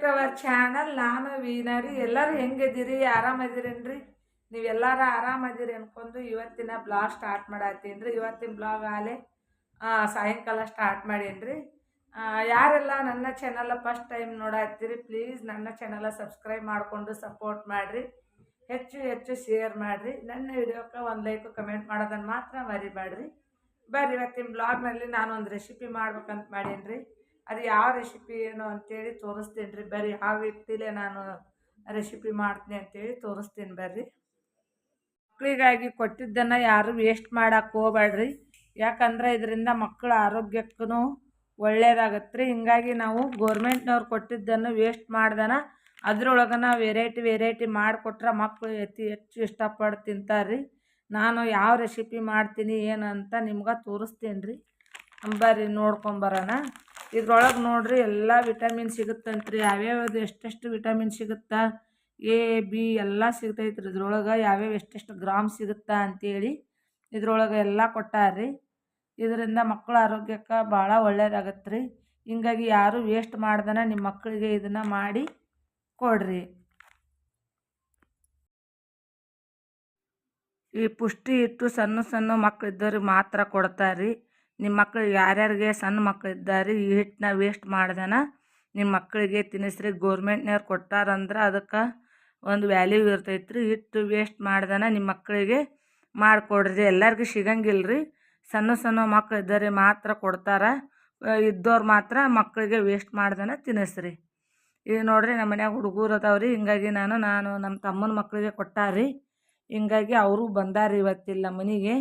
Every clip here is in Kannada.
ಟು ಅವರ್ ಚಾನಲ್ ನಾನು ವೀನರಿ ಎಲ್ಲರೂ ಹೆಂಗಿದ್ದೀರಿ? ಆರಾಮದಿರೇನ್ರಿ? ನೀವೆಲ್ಲರೂ ಆರಾಮದಿರಿ ಅನ್ಕೊಂಡು ಇವತ್ತಿನ ಬ್ಲಾಗ್ ಸ್ಟಾರ್ಟ್ ಮಾಡತ್ತೀನಿ ರೀ ಇವತ್ತಿನ ಬ್ಲಾಗ್ ಆಲೆ ಆ, ಸಾಯಂಕಾಲ ಸ್ಟಾರ್ಟ್ ಮಾಡೀನಿ ಯಾರೆಲ್ಲ ನನ್ನ ಚಾನಲ್ ಫಸ್ಟ್ ಟೈಮ್ ನೋಡತ್ತೀರಿ ಪ್ಲೀಸ್ ನನ್ನ ಚಾನಲ್ ಸಬ್ಸ್ಕ್ರೈಬ್ ಮಾಡಿಕೊಂಡು ಸಪೋರ್ಟ್ ಮಾಡಿರಿ. ಹೆಚ್ಚು ಹೆಚ್ಚು ಶೇರ್ ಮಾಡಿರಿ. ನನ್ನ ವಿಡಿಯೋಕ್ಕೆ ಒಂದು ಲೈಕು ಕಮೆಂಟ್ ಮಾಡೋದನ್ನು ಮಾತ್ರ ಮರಿಬೇಡ್ರಿ ಬರ್ರಿ ಇವತ್ತಿನ ಬ್ಲಾಗ್ನಲ್ಲಿ ನಾನು ಒಂದು ರೆಸಿಪಿ ಮಾಡ್ಬೇಕಂತ ಮಾಡೀನಿ ರೀ ಅದು ಯಾವ ರೆಸಿಪಿ ಏನು ಅಂತೇಳಿ ತೋರಿಸ್ತೀನಿ ರೀ. ಬರ್ರಿ ಯಾವ ವ್ಯಕ್ತಿಲೇ ನಾನು ರೆಸಿಪಿ ಮಾಡ್ತೀನಿ ಅಂತೇಳಿ ತೋರಿಸ್ತೀನಿ ಬರ್ರಿ. ಮಕ್ಕಳಿಗಾಗಿ ಕೊಟ್ಟಿದ್ದನ್ನು ಯಾರು ವೇಸ್ಟ್ ಮಾಡೋಕ್ಕೆ ಹೋಗ್ಬೇಡ್ರಿ ಯಾಕಂದರೆ ಇದರಿಂದ ಮಕ್ಕಳ ಆರೋಗ್ಯಕ್ಕೂ ಒಳ್ಳೆಯದಾಗತ್ತೆ ರೀ ಹಿಂಗಾಗಿ ನಾವು ಗೋರ್ಮೆಂಟ್ನವ್ರು ಕೊಟ್ಟಿದ್ದನ್ನು ವೇಸ್ಟ್ ಮಾಡ್ದನ ನಾವು ವೆರೈಟಿ ವೆರೈಟಿ ಮಾಡಿಕೊಟ್ರೆ ಮಕ್ಕಳು ಅತಿ ಹೆಚ್ಚು ಇಷ್ಟಪಟ್ಟು ತಿಂತಾರೆ ರೀ ನಾನು ಯಾವ ರೆಸಿಪಿ ಮಾಡ್ತೀನಿ ಏನಂತ ನಿಮ್ಗೆ ತೋರಿಸ್ತೀನಿ ರೀ. ಬರ್ರಿ ನೋಡ್ಕೊಂಬರೋಣ ಇದ್ರೊಳಗೆ ನೋಡ್ರಿ ಎಲ್ಲ ವಿಟಮಿನ್ ಸಿಗುತ್ತಂತ್ರಿ. ಯಾವ್ಯಾವ್ದು ಎಷ್ಟೆಷ್ಟು ವಿಟಮಿನ್ ಸಿಗುತ್ತಾ? ಎ ಬಿ ಎಲ್ಲ ಸಿಗ್ತೈತೆ ರೀ ಇದ್ರೊಳಗೆ ಯಾವ್ಯಾವ ಎಷ್ಟೆಷ್ಟು ಗ್ರಾಮ್ ಸಿಗುತ್ತಾ ಅಂತೇಳಿ ಇದ್ರೊಳಗೆ ಎಲ್ಲ ಕೊಟ್ಟಾರ್ರಿ. ಇದರಿಂದ ಮಕ್ಕಳ ಆರೋಗ್ಯಕ್ಕೆ ಭಾಳ ಒಳ್ಳೆಯದಾಗತ್ತೆ ರೀ ಹಿಂಗಾಗಿ ಯಾರು ವೇಸ್ಟ್ ಮಾಡ್ದನ ನಿಮ್ಮ ಮಕ್ಕಳಿಗೆ ಇದನ್ನು ಮಾಡಿ ಕೊಡ್ರಿ. ಈ ಪುಷ್ಟಿ ಇಟ್ಟು ಸಣ್ಣ ಸಣ್ಣ ಮಕ್ಕಳಿದ್ದವ್ರಿಗೆ ಮಾತ್ರ ಕೊಡ್ತಾರೆ ನಿಮ್ಮ ಮಕ್ಳು ಯಾರ್ಯಾರಿಗೆ ಸಣ್ಣ ಮಕ್ಳು ಇದ್ದಾರೆ, ಈ ಹಿಟ್ಟನ್ನ ವೇಸ್ಟ್ ಮಾಡ್ದನ ನಿಮ್ಮ ಮಕ್ಕಳಿಗೆ ತಿನ್ನಿಸ್ರಿ. ಗೋರ್ಮೆಂಟ್ನವ್ರು ಕೊಟ್ಟಾರಂದ್ರೆ ಅದಕ್ಕೆ ಒಂದು ವ್ಯಾಲ್ಯೂ ಇರ್ತೈತೆ ರೀ ಹಿಟ್ಟು ವೇಸ್ಟ್ ಮಾಡ್ದನ ನಿಮ್ಮ ಮಕ್ಕಳಿಗೆ ಮಾಡಿಕೊಡ್ರಿ. ಎಲ್ಲರಿಗೂ ಸಿಗಂಗಿಲ್ಲ ರೀ ಸಣ್ಣ ಸಣ್ಣ ಮಕ್ಳು ಇದ್ದಾರೆ ಮಾತ್ರ ಕೊಡ್ತಾರೆ. ಇದ್ದವ್ರು ಮಾತ್ರ ಮಕ್ಕಳಿಗೆ ವೇಸ್ಟ್ ಮಾಡ್ದನ ತಿನ್ನಿಸ್ರಿ. ಈಗ ನೋಡ್ರಿ ನಮ್ಮ ಮನ್ಯಾಗ ಹುಡುಗರು ಅದಾವ್ರಿ. ಹಿಂಗಾಗಿ ನಾನು ನಾನು ನಮ್ಮ ತಮ್ಮನ ಮಕ್ಕಳಿಗೆ ಕೊಟ್ಟಾರಿ. ಹಿಂಗಾಗಿ ಅವರು ಬಂದಾರ್ರಿ ಇವತ್ತಿಲ್ಲ ಮನೆಗೆ.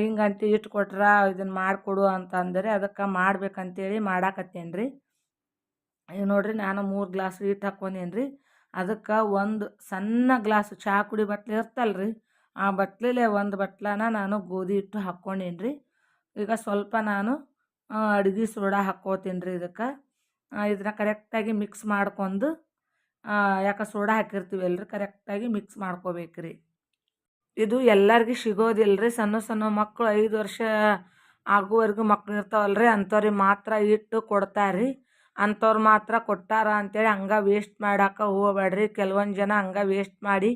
ಹಿಂಗಂತ ಇಷ್ಟು ಕೊಟ್ರ ಇದನ್ನು ಮಾಡಿಕೊಡು ಅಂತ ಅಂದರೆ ಅದಕ್ಕೆ ಮಾಡ್ಬೇಕಂತೇಳಿ ಮಾಡಾಕತ್ತೇನೆ ರೀ ಈಗ ನೋಡ್ರಿ ನಾನು ಮೂರು ಗ್ಲಾಸ್ ಹಿಟ್ಟು ಹಾಕ್ಕೊಂಡೇನಿ ರೀ ಅದಕ್ಕೆ ಒಂದು ಸಣ್ಣ ಗ್ಲಾಸ್ ಚಹಾ ಕುಡಿ ಬಟ್ಲೆ ಇರ್ತಲ್ಲ ರೀ ಆ ಬಟ್ಲಲ್ಲೇ ಒಂದು ಬಟ್ಲನ ನಾನು ಗೋಧಿ ಹಿಟ್ಟು ಹಾಕ್ಕೊಂಡೇನಿ ರೀ ಈಗ ಸ್ವಲ್ಪ ನಾನು ಅಡುಗೆ ಸೋಡಾ ಹಾಕ್ಕೋತೀನಿ ರೀ ಇದಕ್ಕೆ ಇದನ್ನ ಕರೆಕ್ಟಾಗಿ ಮಿಕ್ಸ್ ಮಾಡ್ಕೊಂಡು ಯಾಕೆ ಸೋಡಾ ಹಾಕಿರ್ತೀವಲ್ಲ ರೀ ಕರೆಕ್ಟಾಗಿ ಮಿಕ್ಸ್ ಮಾಡ್ಕೋಬೇಕು ರೀ ಇದು ಎಲ್ಲರಿಗೆ ಸಿಗೋದಿಲ್ಲ ರೀ ಸಣ್ಣ ಸಣ್ಣ ಮಕ್ಕಳು ಐದು ವರ್ಷ ಆಗುವರೆಗೂ ಮಕ್ಳು ಇರ್ತಾವಲ್ಲ ರೀ ಅಂಥವ್ರಿಗೆ ಮಾತ್ರ ಇಟ್ಟು ಕೊಡ್ತಾರೆ ರೀ ಅಂಥವ್ರು ಮಾತ್ರ ಕೊಟ್ಟಾರ ಅಂತೇಳಿ ಹಂಗೆ ವೇಸ್ಟ್ ಮಾಡಕ್ಕೆ ಹೋಗಬೇಡ್ರಿ ಕೆಲವೊಂದು ಜನ ಹಂಗೆ ವೇಸ್ಟ್ ಮಾಡಿ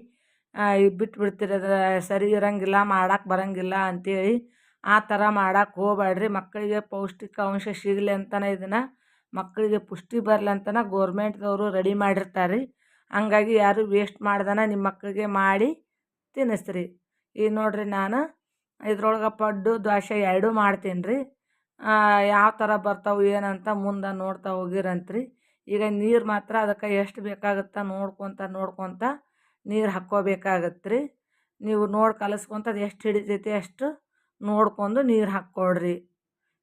ಬಿಟ್ಟು ಅದು ಸರಿ ಇರಂಗಿಲ್ಲ ಮಾಡಕ್ಕೆ ಬರಂಗಿಲ್ಲ ಅಂತೇಳಿ ಆ ಥರ ಮಾಡಕ್ಕೆ ಹೋಗಬೇಡ್ರಿ ಮಕ್ಕಳಿಗೆ ಪೌಷ್ಟಿಕಾಂಶ ಸಿಗಲಿ ಅಂತಲೇ ಇದನ್ನು ಮಕ್ಕಳಿಗೆ ಪುಷ್ಟಿ ಬರಲಿ ಅಂತಲೇ ಗೋರ್ಮೆಂಟ್ದವರು ರೆಡಿ ಮಾಡಿರ್ತಾರೆ ರೀ ಹಂಗಾಗಿ ಯಾರು ವೇಸ್ಟ್ ಮಾಡ್ದನ ನಿಮ್ಮ ಮಕ್ಕಳಿಗೆ ಮಾಡಿ ತಿನ್ನಿಸ್ರಿ ಈಗ ನೋಡ್ರಿ ನಾನು ಇದ್ರೊಳಗೆ ಪಡ್ಡು, ದ್ವಾಸೆ ಎರಡೂ ಮಾಡ್ತೀನಿ ರೀ ಯಾವ ಥರ ಬರ್ತಾವೆ, ಏನಂತ ಮುಂದೆ ನೋಡ್ತಾ ಹೋಗಿರಂತ್ರಿ. ಈಗ ನೀರು ಮಾತ್ರ ಅದಕ್ಕೆ ಎಷ್ಟು ಬೇಕಾಗುತ್ತಾ ನೋಡ್ಕೊತ ನೋಡ್ಕೊತ ನೀರು ಹಾಕ್ಕೋಬೇಕಾಗತ್ತೆ ರೀ ನೀವು ನೋಡಿ ಕಲಿಸ್ಕೊಂತ ಅದು ಎಷ್ಟು ಹಿಡಿತೈತಿ ಅಷ್ಟು ನೋಡ್ಕೊಂಡು ನೀರು ಹಾಕ್ಕೊಡ್ರಿ.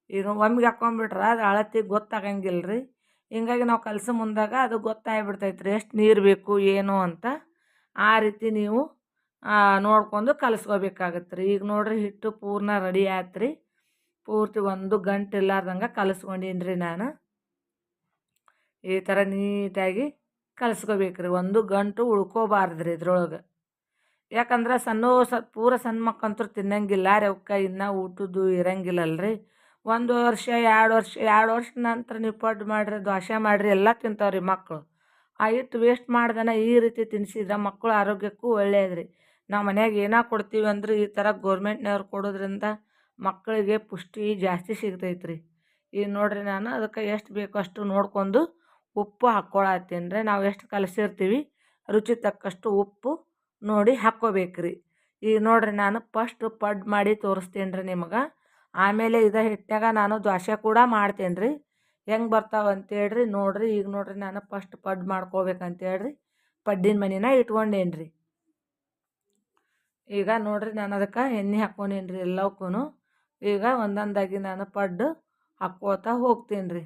ಈಗ ಒಮ್ಮಿಗೆ ಹಾಕ್ಕೊಂಬಿಟ್ರೆ ಅದು ಅಳತಿ ಗೊತ್ತಾಗಂಗಿಲ್ಲ ರೀ ಹಿಂಗಾಗಿ ನಾವು ಕಲಸೋ ಮುಂದಾಗ ಅದು ಗೊತ್ತಾಗ್ಬಿಡ್ತೈತೆ ರೀ ಎಷ್ಟು ನೀರು ಬೇಕು, ಏನು ಅಂತ. ಆ ರೀತಿ ನೀವು ನೋಡ್ಕೊಂಡು ಕಲಸ್ಕೋಬೇಕಾಗತ್ತೆ ರೀ ಈಗ ನೋಡಿರಿ ಹಿಟ್ಟು ಪೂರ್ಣ ರೆಡಿ ಆಯ್ತು ರೀ ಪೂರ್ತಿ ಒಂದು ಗಂಟೆ ಇಲ್ಲಾರ್ದಂಗೆ ಕಲಸ್ಕೊಂಡೀನಿ ರೀ ನಾನು. ಈ ಥರ ನೀಟಾಗಿ ಕಲಸ್ಕೋಬೇಕು ರೀ ಒಂದು ಗಂಟು ಉಳ್ಕೋಬಾರ್ದು ರೀ ಇದ್ರೊಳಗೆ. ಯಾಕಂದ್ರೆ ಸಣ್ಣ ಸ, ಪೂರ ಸಣ್ಣ ಮಕ್ಕಂತೂ ತಿನ್ನಂಗಿಲ್ಲ ರೀ. ಅವಕ್ಕೆ ಇನ್ನೂ ಊಟದ್ದು ಇರಂಗಿಲ್ಲಲ್ಲ ರೀ ಒಂದು ವರ್ಷ, ಎರಡು ವರ್ಷ ಎರಡು ವರ್ಷ ನಂತರ ನಿಪ್ಪಟ್ಟು ಮಾಡಿರಿ, ದ್ವಾಸೆ ಮಾಡಿರಿ, ಎಲ್ಲ ತಿಂತಾವ್ರಿ ಮಕ್ಕಳು ಆ ಹಿಟ್ಟು ವೇಸ್ಟ್ ಮಾಡ್ದನ ಈ ರೀತಿ ತಿನ್ನಿಸಿದ್ರೆ ಮಕ್ಕಳು ಆರೋಗ್ಯಕ್ಕೂ ಒಳ್ಳೆಯದು ರೀ ನಾವು ಮನ್ಯಾಗ ಏನೋ ಕೊಡ್ತೀವಿ ಅಂದ್ರೆ ಈ ಥರ ಗೋರ್ಮೆಂಟ್ನವ್ರು ಕೊಡೋದ್ರಿಂದ ಮಕ್ಕಳಿಗೆ ಪುಷ್ಟಿ ಜಾಸ್ತಿ ಸಿಗ್ತೈತೆ ರೀ ಈಗ ನೋಡಿರಿ ನಾನು ಅದಕ್ಕೆ ಎಷ್ಟು ಬೇಕೋ ಅಷ್ಟು ನೋಡ್ಕೊಂಡು ಉಪ್ಪು ಹಾಕ್ಕೊಳತ್ತೀನಿ ರೀ ನಾವು ಎಷ್ಟು ಕಲಸಿರ್ತೀವಿ ರುಚಿ ತಕ್ಕಷ್ಟು ಉಪ್ಪು ನೋಡಿ ಹಾಕ್ಕೋಬೇಕು ರೀ ಈಗ ನೋಡಿರಿ ನಾನು ಫಸ್ಟ್ ಪಡ್ ಮಾಡಿ ತೋರಿಸ್ತೀನಿ ರೀ ನಿಮಗೆ. ಆಮೇಲೆ ಇದೇ ಹಿಟ್ನಾಗ ನಾನು ದ್ವಾಸೆ ಕೂಡ ಮಾಡ್ತೀನಿ ರೀ ಹೆಂಗೆ ಬರ್ತಾವೆ ಅಂತೇಳ್ರಿ ನೋಡಿರಿ. ಈಗ ನೋಡಿರಿ ನಾನು ಫಸ್ಟ್ ಪಡ್ ಮಾಡ್ಕೋಬೇಕಂತೇಳ್ರಿ ಪಡ್ಡಿನ ಮನಿನ ಇಟ್ಕೊಂಡೇನು ರೀ ಈಗ ನೋಡಿರಿ ನಾನು ಅದಕ್ಕೆ ಎಣ್ಣೆ ಹಾಕ್ಕೊಂಡೇನಿ ರೀ ಎಲ್ಲವಕ್ಕೂ ಈಗ ಒಂದೊಂದಾಗಿ ನಾನು ಪಡ್ಡು ಹಾಕ್ಕೋತಾ ಹೋಗ್ತೀನಿ ರೀ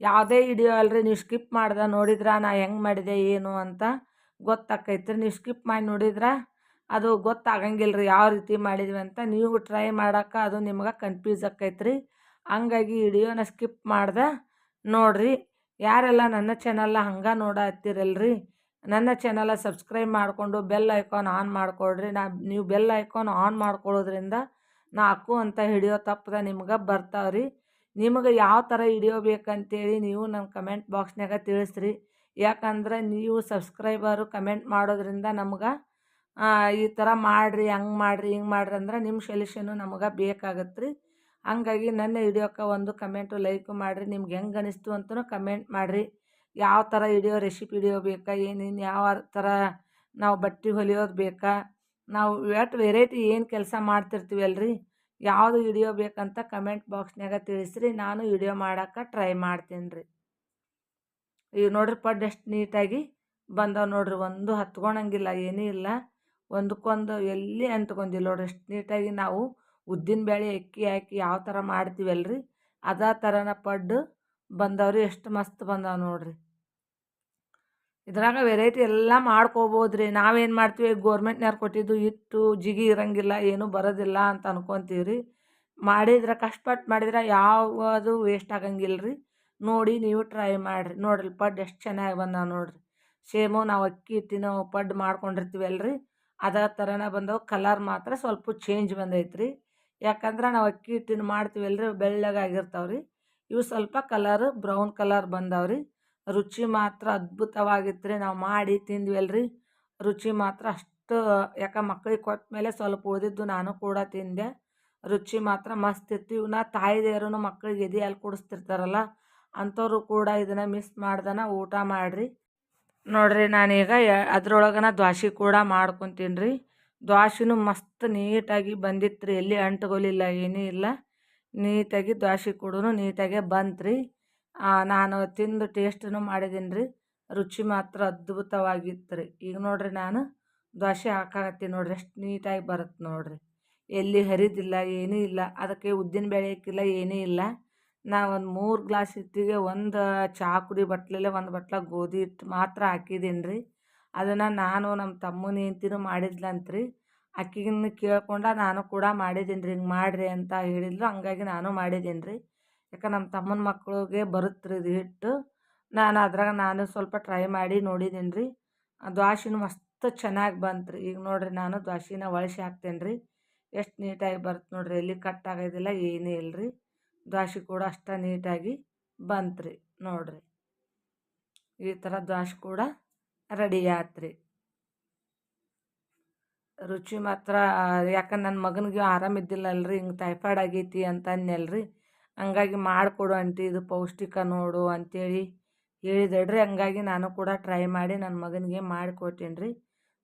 ಯಾವುದೇ ಇಡಿಯೋ ಅಲ್ರಿ ನೀವು ಸ್ಕಿಪ್ ಮಾಡ್ದೆ ನೋಡಿದ್ರೆ, ನಾ ಹೆಂಗೆ ಮಾಡಿದೆ, ಏನು ಅಂತ ಗೊತ್ತಾಕೈತೆ ರೀ ನೀವು ಸ್ಕಿಪ್ ಮಾಡಿ ನೋಡಿದ್ರೆ, ಅದು ಗೊತ್ತಾಗಂಗಿಲ್ಲ ರೀ ಯಾವ ರೀತಿ ಮಾಡಿದ್ವಿ ಅಂತ. ನೀವು ಟ್ರೈ ಮಾಡೋಕೆ ಅದು ನಿಮ್ಗೆ ಕನ್ಫ್ಯೂಸ್ ಆಕೈತೆ ರೀ ಹಂಗಾಗಿ ವಿಡಿಯೋನ ಸ್ಕಿಪ್ ಮಾಡ್ದೆ ನೋಡಿರಿ. ಯಾರೆಲ್ಲ ನನ್ನ ಚಾನಲ್ನ ಹಂಗೆ ನೋಡತ್ತೀರಲ್ರಿ ನನ್ನ ಚಾನಲ ಸಬ್ಸ್ಕ್ರೈಬ್ ಮಾಡಿಕೊಂಡು ಬೆಲ್ ಐಕಾನ್ ಆನ್ ಮಾಡಿಕೊಡ್ರಿ ನಾ, ನೀವು ಬೆಲ್ ಐಕಾನ್ ಆನ್ ಮಾಡ್ಕೊಳ್ಳೋದ್ರಿಂದ ನಾ ಅಂತ ಹಿಡಿಯೋ ತಪ್ಪದ ನಿಮ್ಗೆ ಬರ್ತಾವೆ ರೀ ನಿಮಗೆ ಯಾವ ಥರ ವಿಡಿಯೋ ಬೇಕಂತೇಳಿ ನೀವು ನನ್ನ ಕಮೆಂಟ್ ಬಾಕ್ಸ್ನಾಗ ತಿಳಿಸ್ರಿ. ಯಾಕಂದ್ರೆ ನೀವು ಸಬ್ಸ್ಕ್ರೈಬರು ಕಮೆಂಟ್ ಮಾಡೋದ್ರಿಂದ ನಮ್ಗೆ ಈ ಥರ ಮಾಡಿರಿ, ಹಂಗೆ ಮಾಡಿರಿ, ಹಿಂಗೆ ಮಾಡಿರಿ ಅಂದ್ರೆ ನಿಮ್ಮ ಸೊಲ್ಯೂಷನು ನಮಗೆ ಬೇಕಾಗತ್ತೆ ರೀ ಹಂಗಾಗಿ ನನ್ನ ವಿಡಿಯೋಕ್ಕೆ ಒಂದು ಕಮೆಂಟು ಲೈಕು ಮಾಡಿರಿ. ನಿಮ್ಗೆ ಹೆಂಗೆ ಅನಿಸ್ತು ಅಂತಲೂ ಕಮೆಂಟ್ ಮಾಡಿರಿ. ಯಾವ ಥರ ಹಿಡಿಯೋ ರೆಸಿಪಿ ಹಿಡಿಯೋ ಬೇಕಾ? ಏನೇನು ಯಾವ ಥರ ನಾವು ಬಟ್ಟೆ ಹೊಲಿಯೋದು ಬೇಕಾ? ನಾವು ಇವತ್ತು ವೆರೈಟಿ ಏನು ಕೆಲಸ ಮಾಡ್ತಿರ್ತೀವಿ ಅಲ್ರಿ? ಯಾವುದು ಹಿಡಿಯೋ ಬೇಕಂತ ಕಮೆಂಟ್ ಬಾಕ್ಸ್ನಾಗ ತಿಳಿಸ್ರಿ. ನಾನು ವಿಡಿಯೋ ಮಾಡೋಕ್ಕೆ ಟ್ರೈ ಮಾಡ್ತೀನಿ ರೀ. ಈಗ ನೋಡ್ರಿ ಪಡ್ ಎಷ್ಟು ನೀಟಾಗಿ ಬಂದವ ನೋಡ್ರಿ. ಒಂದು ಹತ್ಕೊಳಂಗಿಲ್ಲ ಏನೂ ಇಲ್ಲ. ಒಂದಕ್ಕೊಂದು ಎಲ್ಲಿ ಅಂತ್ಕೊಂಡಿಲ್ಲ ನೋಡ್ರಿ. ಎಷ್ಟು ನೀಟಾಗಿ ನಾವು ಉದ್ದಿನ ಬೇಳೆ ಅಕ್ಕಿ ಹಾಕಿ ಯಾವ ಥರ ಮಾಡ್ತೀವಲ್ರಿ ಅದೇ ಥರನ ಪಡ್ಡು ಬಂದವ್ರಿ ಎಷ್ಟು ಮಸ್ತ್ ಬಂದಾವ ನೋಡ್ರಿ. ಇದ್ರಾಗ ವೆರೈಟಿ ಎಲ್ಲ ಮಾಡ್ಕೋಬೋದು ರೀ ನಾವೇನು ಮಾಡ್ತೀವಿ? ಗೋರ್ಮೆಂಟ್ನವ್ರು ಕೊಟ್ಟಿದ್ದು ಇತ್ತು ಜಿಗಿ ಇರಂಗಿಲ್ಲ, ಏನೂ ಬರೋದಿಲ್ಲ ಅಂತ ಅನ್ಕೊತೀವಿ ರೀ ಮಾಡಿದ್ರೆ ಕಷ್ಟಪಟ್ಟು ಮಾಡಿದ್ರೆ ಯಾವುದು ವೇಸ್ಟ್ ಆಗಂಗಿಲ್ಲ ರೀ ನೋಡಿ ನೀವು ಟ್ರೈ ಮಾಡಿರಿ. ನೋಡ್ರಿ ಪಡ್ಡು ಎಷ್ಟು ಚೆನ್ನಾಗಿ ಬಂದಾವ ನೋಡ್ರಿ. ಸೇಮು ನಾವು ಅಕ್ಕಿ, ಹಿಟ್ಟಿನ ಪಡ್ಡು ಮಾಡ್ಕೊಂಡಿರ್ತೀವಲ್ರಿ. ಅದೇ ಥರನೇ ಬಂದವು. ಕಲರ್ ಮಾತ್ರ ಸ್ವಲ್ಪ ಚೇಂಜ್ ಬಂದೈತೆ ರೀ ಯಾಕಂದ್ರೆ ನಾವು ಅಕ್ಕಿ, ಹಿಟ್ಟಿನ ಮಾಡ್ತೀವಲ್ರಿ ಬೆಳ್ಳಗಾಗಿರ್ತಾವೆ ರೀ ಇವು ಸ್ವಲ್ಪ ಕಲರ್ ಬ್ರೌನ್ ಕಲರ್ ಬಂದವ್ರಿ. ರುಚಿ ಮಾತ್ರ ಅದ್ಭುತವಾಗಿತ್ತು ರೀ ನಾವು ಮಾಡಿ ತಿಂದ್ವಲ್ರಿ. ರುಚಿ ಮಾತ್ರ ಅಷ್ಟು, ಯಾಕೆ ಮಕ್ಕಳಿಗೆ ಕೊಟ್ಟ ಮೇಲೆ ಸ್ವಲ್ಪ ಉಳಿದಿದ್ದು ನಾನು ಕೂಡ ತಿಂದೆ. ರುಚಿ ಮಾತ್ರ ಮಸ್ತ್ ಇತ್ತು. ಇವನ್ನ ತಾಯಿದೇರು ಮಕ್ಕಳಿಗೆ ಎದೆ ಅಲ್ಲಿ ಕುಡಿಸ್ತಿರ್ತಾರಲ್ಲ, ಅಂಥವ್ರು ಕೂಡ ಇದನ್ನು ಮಿಸ್ ಮಾಡ್ದನ ಊಟ ಮಾಡಿರಿ. ನೋಡ್ರಿ, ನಾನೀಗ ಅದ್ರೊಳಗನ ದ್ವಾಸಿ ಕೂಡ ಮಾಡ್ಕೊತೀನಿ ರೀ. ದ್ವಾಸಿನೂ ಮಸ್ತ್ ನೀಟಾಗಿ ಬಂದಿತ್ತು ರೀ ಎಲ್ಲಿ ಅಂಟ್ಕೊಲಿಲ್ಲ ಏನೂ ಇಲ್ಲ. ನೀಟಾಗಿ ದ್ವಾಸೆ ಕೂಡ ನೀಟಾಗೆ ಬಂತು ರೀ ನಾನು ತಿಂದು ಟೇಸ್ಟನ್ನು ಮಾಡಿದ್ದೀನಿ ರೀ ರುಚಿ ಮಾತ್ರ ಅದ್ಭುತವಾಗಿತ್ತು ರೀ ಈಗ ನೋಡ್ರಿ ನಾನು ದೋಸೆ ಹಾಕಾಕತ್ತೀನಿ ನೋಡ್ರಿ. ಎಷ್ಟು ನೀಟಾಗಿ ಬರುತ್ತೆ ನೋಡ್ರಿ. ಎಲ್ಲಿ ಹರಿದಿಲ್ಲ, ಏನೂ ಇಲ್ಲ. ಅದಕ್ಕೆ ಉದ್ದಿನ ಬೇಳೆ ಹಾಕಿಲ್ಲ ಏನೂ ಇಲ್ಲ. ನಾ ಒಂದು ಮೂರು ಗ್ಲಾಸ್ ಹಿಟ್ಟಿಗೆ ಒಂದು ಚಹಾ ಕುಡಿ ಬಟ್ಲಲ್ಲೇ ಒಂದು ಬಟ್ಲ ಗೋಧಿ ಹಿಟ್ಟು ಮಾತ್ರ ಹಾಕಿದ್ದೀನಿ ರೀ ಅದನ್ನು ನಾನು ನಮ್ಮ ತಮ್ಮನ ಹೆಂಡ್ತಿನೂ ಮಾಡಿದ್ಲಂತ್ರಿ. ಆಕಿಗಿನ್ನು ಕೇಳ್ಕೊಂಡ, ನಾನು ಕೂಡ ಮಾಡಿದ್ದೀನಿ ರೀ ಹಿಂಗೆ ಮಾಡಿರಿ ಅಂತ ಹೇಳಿದ್ಲು. ಹಂಗಾಗಿ ನಾನು ಮಾಡಿದ್ದೀನಿ ರೀ ಯಾಕೆ ನಮ್ಮ ತಮ್ಮನ ಮಕ್ಳಿಗೆ ಬರುತ್ತೆ ರೀ ಇದು ಹಿಟ್ಟು. ನಾನು ಅದ್ರಾಗ ನಾನು ಸ್ವಲ್ಪ ಟ್ರೈ ಮಾಡಿ ನೋಡಿದ್ದೀನಿ ರೀ ದ್ವಾಸೆನೂ ಮಸ್ತ್ ಚೆನ್ನಾಗಿ ಬಂತು ರೀ ಈಗ ನೋಡಿರಿ ನಾನು ದ್ವಾಸಿನ ಒಳಸಿ ಹಾಕ್ತೇನೆ ರೀ ಎಷ್ಟು ನೀಟಾಗಿ ಬರುತ್ತೆ ನೋಡಿರಿ. ಎಲ್ಲಿ ಕಟ್ ಆಗೋದಿಲ್ಲ, ಏನೂ ಇಲ್ಲ ರೀ ದ್ವಾಸೆ ಕೂಡ ಅಷ್ಟು ನೀಟಾಗಿ ಬಂತು ರೀ ನೋಡಿರಿ. ಈ ಥರ ದ್ವಾಸಿ ಕೂಡ ರೆಡಿ ಆಯ್ತು ರೀ ರುಚಿ ಮಾತ್ರ ಯಾಕಂದ್ರೆ ನನ್ನ ಮಗನಿಗೆ ಆರಾಮಿದ್ದಿಲ್ಲಲ್ರಿ ಹಿಂಗೆ ಟೈಫಾಯ್ಡ್ ಆಗೈತಿ ಅಂತ ರೀ ಹಂಗಾಗಿ ಮಾಡಿಕೊಡು ಆಂಟಿ, ಇದು ಪೌಷ್ಟಿಕ ನೋಡು ಅಂಥೇಳಿ ಹೇಳಿದಳ್ರಿ ಹಂಗಾಗಿ ನಾನು ಕೂಡ ಟ್ರೈ ಮಾಡಿ ನನ್ನ ಮಗನಿಗೆ ಮಾಡಿಕೊಟ್ಟೀನಿ ರೀ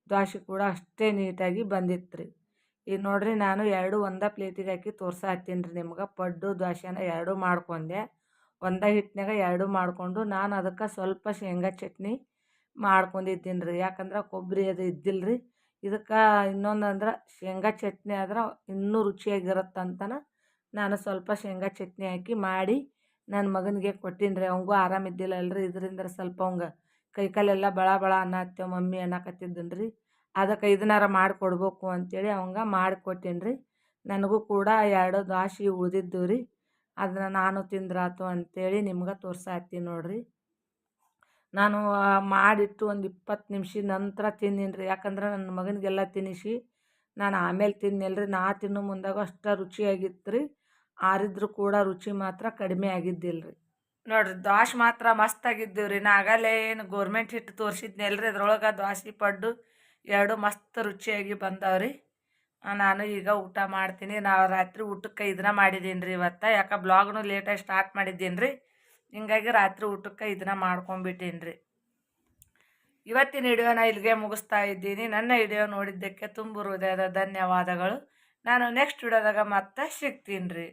ದ್ವಾಸೆ ಕೂಡ ಅಷ್ಟೇ ನೀಟಾಗಿ ಬಂದಿತ್ತು ರೀ ಈಗ ನೋಡಿರಿ, ನಾನು ಎರಡು ಒಂದೇ ಪ್ಲೇಟಿಗೆ ಹಾಕಿ ತೋರ್ಸಾತ್ತೀನಿ ರೀ ನಿಮ್ಗೆ. ಪಡ್ಡು ದ್ವಾಸೆನ ಎರಡೂ ಮಾಡ್ಕೊಂಡೆ. ಒಂದೇ ಹಿಟ್ಟಿನಾಗ ಎರಡೂ ಮಾಡಿಕೊಂಡು ನಾನು ಅದಕ್ಕೆ ಸ್ವಲ್ಪ ಶೇಂಗಾ ಚಟ್ನಿ ಮಾಡ್ಕೊಂಡಿದ್ದೀನಿ ರೀ ಯಾಕಂದ್ರೆ ಕೊಬ್ಬರಿ ಅದು ಇದ್ದಿಲ್ಲ ರೀ ಇದಕ್ಕೆ ಇನ್ನೊಂದು ಅಂದ್ರೆ ಶೇಂಗಾ ಚಟ್ನಿ ಆದ್ರೆ ಇನ್ನೂ ರುಚಿಯಾಗಿರುತ್ತಂತನ ನಾನು ಸ್ವಲ್ಪ ಶೇಂಗಾ ಚಟ್ನಿ ಹಾಕಿ ಮಾಡಿ ನನ್ನ ಮಗನಿಗೆ ಕೊಟ್ಟಿನಿ ರೀ ಅವಂಗೂ ಆರಾಮಿದ್ದಿಲ್ಲ ಅಲ್ರಿ ಇದರಿಂದ ಸ್ವಲ್ಪ ಅವಂಗೆ ಕೈಕಾಲೆಲ್ಲ ಬಳ ಬಳ ಅನ್ನತ್ತೇವೆ ಮಮ್ಮಿ ಅನ್ನಕತ್ತಿದ್ದನು ರೀ ಅದಕ್ಕೆ ಇದನ್ನಾರ ಮಾಡಿಕೊಡ್ಬೇಕು ಅಂತೇಳಿ ಅವಂಗೆ ಮಾಡಿಕೊಟ್ಟೀನಿ ರೀ ನನಗೂ ಕೂಡ ಎರಡು ದ್ವಾಸಿ ಉಳಿದಿದ್ದು ರೀ ಅದನ್ನ ನಾನು ತಿಂದ್ರಾತು ಅಂತೇಳಿ ನಿಮ್ಗೆ ತೋರ್ಸಾತ್ತೀನಿ ನೋಡಿರಿ. ನಾನು ಮಾಡಿಟ್ಟು ಒಂದು ಇಪ್ಪತ್ತು ನಿಮಿಷದ ನಂತರ ತಿಂದೀನಿ ರೀ. ಯಾಕಂದ್ರೆ ನನ್ನ ಮಗನಿಗೆಲ್ಲ ತಿನ್ನಿಸಿ, ನಾನು ಆಮೇಲೆ ತಿನ್ನಲ್ರಿ. ನಾ ತಿನ್ನೋ ಮುಂದಾಗ ಅಷ್ಟು ರುಚಿಯಾಗಿತ್ತು ರೀ. ಆರಿದ್ರೂ ಕೂಡ ರುಚಿ ಮಾತ್ರ ಕಡಿಮೆ ಆಗಿದ್ದಿಲ್ಲ ರೀ. ನೋಡಿರಿ, ದ್ವಾಸೆ ಮಾತ್ರ ಮಸ್ತ್ ಆಗಿದ್ದೀವಿ ರೀ. ನಾ ಆಗಲೇ ಏನು ಗೋರ್ಮೆಂಟ್ ಹಿಟ್ಟು ತೋರಿಸಿದ್ನಲ್ರಿ. ಅದ್ರೊಳಗೆ ದ್ವಾಸಿ ಪಡ್ಡು ಎರಡು ಮಸ್ತ್ ರುಚಿಯಾಗಿ ಬಂದವ್ರಿ ನಾನು ಈಗ ಊಟ ಮಾಡ್ತೀನಿ. ನಾವು ರಾತ್ರಿ ಊಟಕ್ಕೆ ಇದನ್ನ ಮಾಡಿದ್ದೀನಿ ರೀ ಇವತ್ತು. ಯಾಕೆ, ಬ್ಲಾಗ್ನು ಲೇಟಾಗಿ ಸ್ಟಾರ್ಟ್ ಮಾಡಿದ್ದೀನಿ ರೀ ಹಿಂಗಾಗಿ ರಾತ್ರಿ ಊಟಕ್ಕೆ ಇದನ್ನ ಮಾಡ್ಕೊಂಡ್ಬಿಟ್ಟೀನಿ ರೀ ಇವತ್ತಿನ ವಿಡಿಯೋನ ಇಲ್ಲಿಗೆ ಮುಗಿಸ್ತಾ ಇದ್ದೀನಿ. ನನ್ನ ವಿಡಿಯೋ ನೋಡಿದ್ದಕ್ಕೆ ತುಂಬ ಹೃದಯದ ಧನ್ಯವಾದಗಳು. ನಾನು ನೆಕ್ಸ್ಟ್ ವಿಡಿಯೋದಾಗ ಮತ್ತೆ ಸಿಗ್ತೀನಿ ರೀ